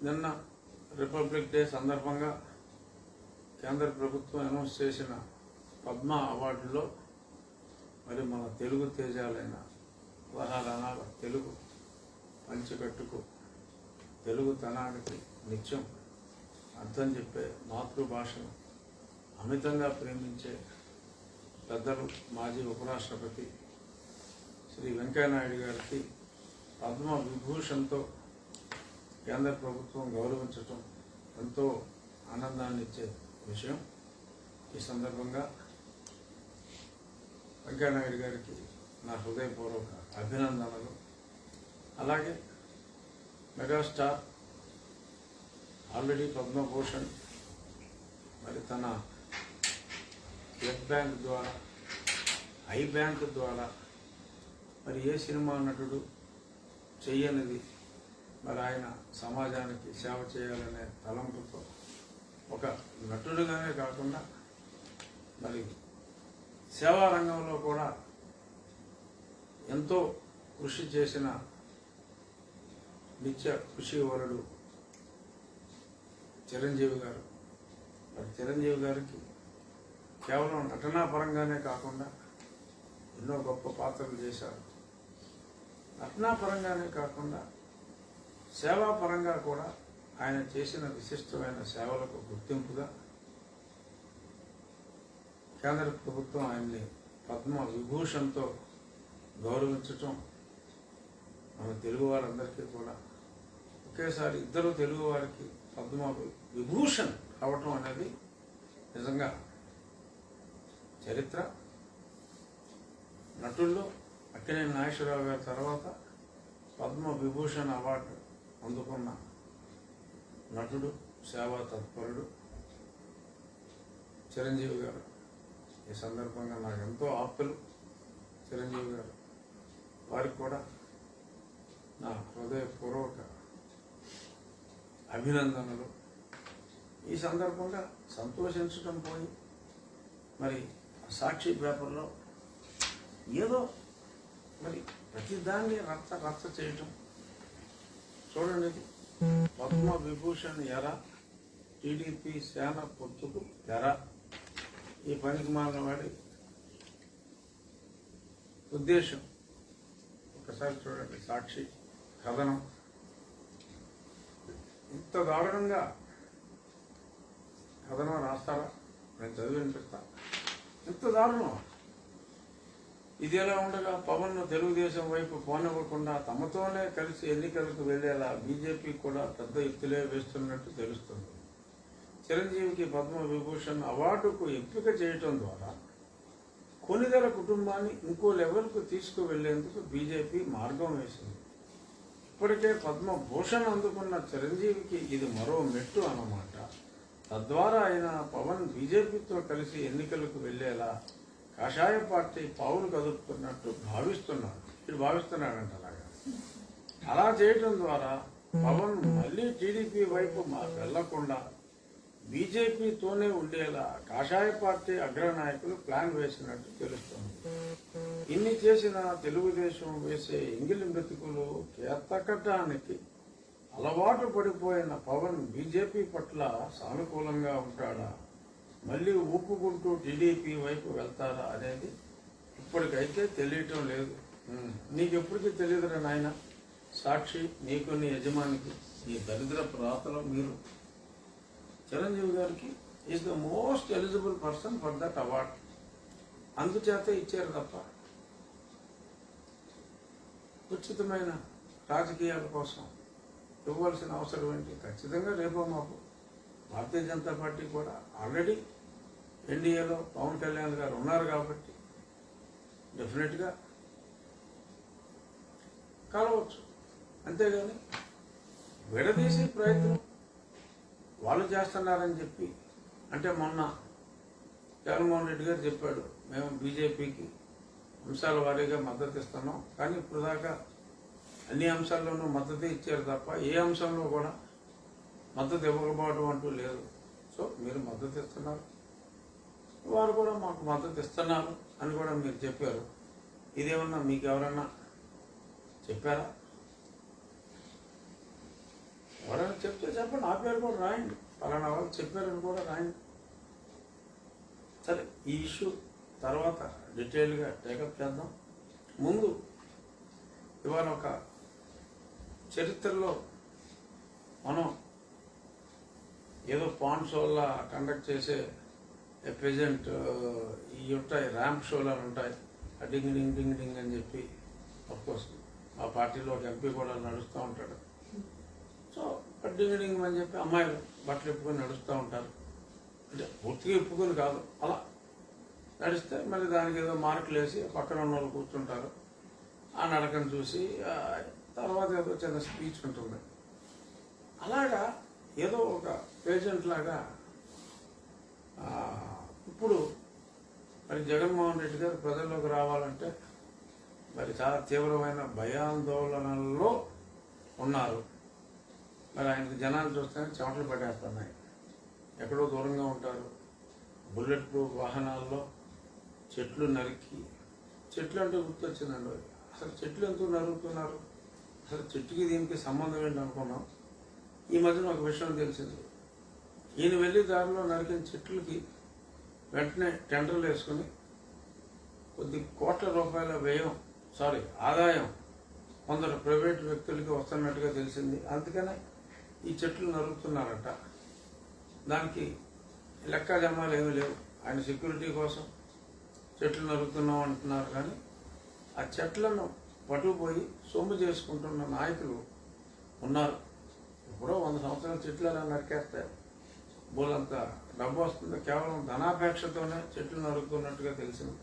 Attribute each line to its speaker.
Speaker 1: నిన్న republic day సందర్భంగా కేంద్ర ప్రభుత్వం అనౌన్స్ చేసిన పద్మ అవార్డులో మరి మన తెలుగు తేజాలైన వరాలనాల తెలుగు పంచకట్టుకు తెలుగు తనానికి నిత్యం అర్థం చెప్పే మాతృభాషను అమితంగా ప్రేమించే పెద్దలు మాజీ ఉపరాష్ట్రపతి శ్రీ వెంకయ్యనాయుడు గారికి పద్మ విభూషణ్తో కేంద్ర ప్రభుత్వం గౌరవించటం ఎంతో ఆనందాన్ని ఇచ్చే విషయం. ఈ సందర్భంగా వెంకయ్యనాయుడు గారికి నా హృదయపూర్వక అభినందనలు. అలాగే మెగాస్టార్ ఆల్రెడీ పద్మభూషణ్ మరి తన బ్లడ్ బ్యాంక్ ద్వారా ఐ బ్యాంక్ ద్వారా మరి ఏ సినిమా నటుడు చేయనిది మరి ఆయన సమాజానికి సేవ చేయాలనే తలంపుతో ఒక నటుడుగానే కాకుండా మరి సేవా రంగంలో కూడా ఎంతో కృషి చేసిన నిత్య కృషి వరుడు చిరంజీవి గారు. మరి చిరంజీవి గారికి కేవలం నటనా పరంగానే కాకుండా ఎన్నో గొప్ప పాత్రలు చేశారు. నటనా పరంగానే కాకుండా సేవా పరంగా కూడా ఆయన చేసిన విశిష్టమైన సేవలకు గుర్తింపుగా కేంద్ర ప్రభుత్వం ఆయన్ని పద్మ విభూషణ్తో గౌరవించటం మన తెలుగు వారందరికీ కూడా. ఒకేసారి ఇద్దరు తెలుగు వారికి పద్మ విభూషణ్ అవటం అనేది నిజంగా చరిత్ర. నటుల్లో అక్కినేని నాగేశ్వరరావు గారి తర్వాత పద్మ విభూషణ్ అవార్డు అందుకున్న నటుడు సేవా తత్పరుడు చిరంజీవి గారు. ఈ సందర్భంగా నాకు ఎంతో ఆప్తులు చిరంజీవి గారు. వారికి కూడా నా హృదయపూర్వక అభినందనలు. ఈ సందర్భంగా సంతోషించడం పోయి మరి ఆ సాక్షి పేపర్లో ఏదో మరి ప్రతిదాన్ని రచ్చ రచ్చ చేయటం చూడండి. పద్మ విభూషణ్ ఎర టీడీపీ సేన పొత్తుకు ఎర ఈ పనికి మారిన వాడి ఉద్దేశం. ఒకసారి చూడండి సాక్షి కథనం. ఇంత దారుణంగా కథనం రాస్తారా? నేను చదివి వినిపిస్తాను ఇంత దారుణం? ఇది ఎలా ఉండగా పవన్ తెలుగుదేశం వైపు పోనివ్వకుండా తమతోనే కలిసి ఎన్నికలకు వెళ్ళేలా బీజేపీ కూడా పెద్ద ఎత్తులే వేస్తున్నట్టు తెలుస్తుంది. చిరంజీవికి పద్మ విభూషణ్ అవార్డుకు ఎంపిక చేయటం ద్వారా కొనిదెల కుటుంబాన్ని ఇంకో లెవెల్కు తీసుకువెళ్ళేందుకు బీజేపీ మార్గం వేసింది. ఇప్పటికే పద్మభూషణ్ అందుకున్న చిరంజీవికి ఇది మరో మెట్టు అన్నమాట. తద్వారా ఆయన పవన్ బీజేపీతో కలిసి ఎన్నికలకు వెళ్ళేలా కాషాయ పార్టీ పావును కదుపుతున్నట్టు భావిస్తున్నాడు. ఇది భావిస్తున్నాడంట అలాగా. అలా చేయటం ద్వారా పవన్ మళ్ళీ టీడీపీ వైపు మాకు వెళ్ళకుండా బీజేపీతోనే ఉండేలా కాషాయ పార్టీ అగ్రనాయకులు ప్లాన్ వేసినట్టు తెలుస్తుంది. ఇన్ని చేసిన తెలుగుదేశం వేసే ఇంగిలి మెతుకులు కేతకటానికి అలవాటు పడిపోయిన పవన్ బీజేపీ పట్ల సానుకూలంగా ఉంటాడా? మళ్ళీ ఊపుకుంటూ టీడీపీ వైపు వెళ్తారా అనేది ఇప్పటికైతే తెలియటం లేదు. నీకు ఎప్పటికీ తెలియదురా నాయన? సాక్షి నీకు నీ యజమానికి. ఈ దరిద్ర ప్రాతలో మీరు. చిరంజీవి గారికి is the most eligible person for that award. అందుచేత ఇచ్చారు తప్ప. ఉచితమైన రాజకీయాల కోసం ఇవ్వాల్సిన అవసరం ఏంటి? ఖచ్చితంగా రేపో మాపు. భారతీయ జనతా పార్టీ కూడా ఆల్రెడీ ఎన్డీఏలో పవన్ కళ్యాణ్ గారు ఉన్నారు కాబట్టి డెఫినెట్గా కలవచ్చు. అంతేగాని విడదీసే ప్రయత్నం వాళ్ళు చేస్తున్నారని చెప్పి అంటే మొన్న జగన్మోహన్ రెడ్డి గారు చెప్పాడు మేము బీజేపీకి అంశాల వారీగా మద్దతు ఇస్తున్నాం కానీ ఇప్పుడు దాకా అన్ని అంశాల్లోనూ మద్దతు ఇచ్చారు తప్ప ఏ అంశంలో కూడా మద్దతు ఇవ్వకపోవడం అంటూ లేదు. సో మీరు మద్దతు ఇస్తున్నారు. వారు కూడా మాకు మద్దతు ఇస్తున్నారు అని కూడా మీరు చెప్పారు. ఇదేమన్నా మీకు ఎవరన్నా చెప్పారా? ఎవరైనా చెప్తే చెప్పండి. ఆ పేరు కూడా రాయండి. పలానా వాళ్ళు చెప్పారని కూడా రాయండి. సరే ఈ ఇష్యూ తర్వాత డీటెయిల్గా టేకప్ చేద్దాం. ముందు ఇవాళ ఒక చరిత్రలో మనం ఏదో పాన్ షోలా కండక్ట్ చేసే ప్రజెంట్ uh, ఈ ఉంటాయి ర్యాంప్ షోలు అని ఉంటాయి. ఆ డింగ్ డింగ్ డింగ్ డింగ్ అని చెప్పి కోర్స్ మా పార్టీలో ఒక ఎంపీ కూడా నడుస్తూ ఉంటాడు. సో డింగ్ డింగ్ అని చెప్పి అమ్మాయిలు బట్టలు ఇప్పుకొని నడుస్తూ ఉంటారు. అంటే పూర్తిగా ఇప్పుకొని కాదు అలా నడిస్తే మళ్ళీ దానికి ఏదో మార్కులు వేసి పక్కన ఉన్న వాళ్ళు కూర్చుంటారు. ఆ నడకను చూసి తర్వాత ఏదో చిన్న స్పీచ్ ఉంటుంది. అలాగా ఏదో ఒక పేషెంట్ లాగా ఇప్పుడు మరి జగన్మోహన్ రెడ్డి గారు ప్రజల్లోకి రావాలంటే మరి చాలా తీవ్రమైన భయాందోళనల్లో ఉన్నారు. మరి ఆయనకు జనాలు చూస్తేనే చెమటలు పడేస్తున్నాయి ఎక్కడో దూరంగా ఉంటారు. బుల్లెట్ ప్రూఫ్ వాహనాల్లో చెట్లు నరికి చెట్లు అంటే గుర్తొచ్చిందండి. అసలు చెట్లు ఎందుకు నరుకుతున్నారు అసలు చెట్టుకి దీనికి సంబంధం ఏంటి అనుకున్నాం? ఈ మధ్యన ఒక విషయం తెలిసింది. ఈయన వెళ్ళి దారిలో నరికిన చెట్లకి వెంటనే టెండర్లు వేసుకుని కొద్ది కోట్ల రూపాయల వ్యయం సారీ ఆదాయం కొందరు ప్రైవేట్ వ్యక్తులకి వస్తున్నట్టుగా తెలిసింది. అందుకనే ఈ చెట్లు నరుగుతున్నారట దానికి లెక్క జమాలు ఏమీ లేవు. ఆయన సెక్యూరిటీ కోసం చెట్లు నరుకుతున్నాం అంటున్నారు. కానీ ఆ చెట్లను పట్టుకుపోయి సొమ్ము చేసుకుంటున్న నాయకులు ఉన్నారు. ఎప్పుడో వంద సంవత్సరాల చెట్లు అలా నరికేస్తే బోలంత డబ్బు వస్తుంది. కేవలం ధనాపేక్షతోనే చెట్లు నరుక్కున్నట్టుగా తెలిసింది.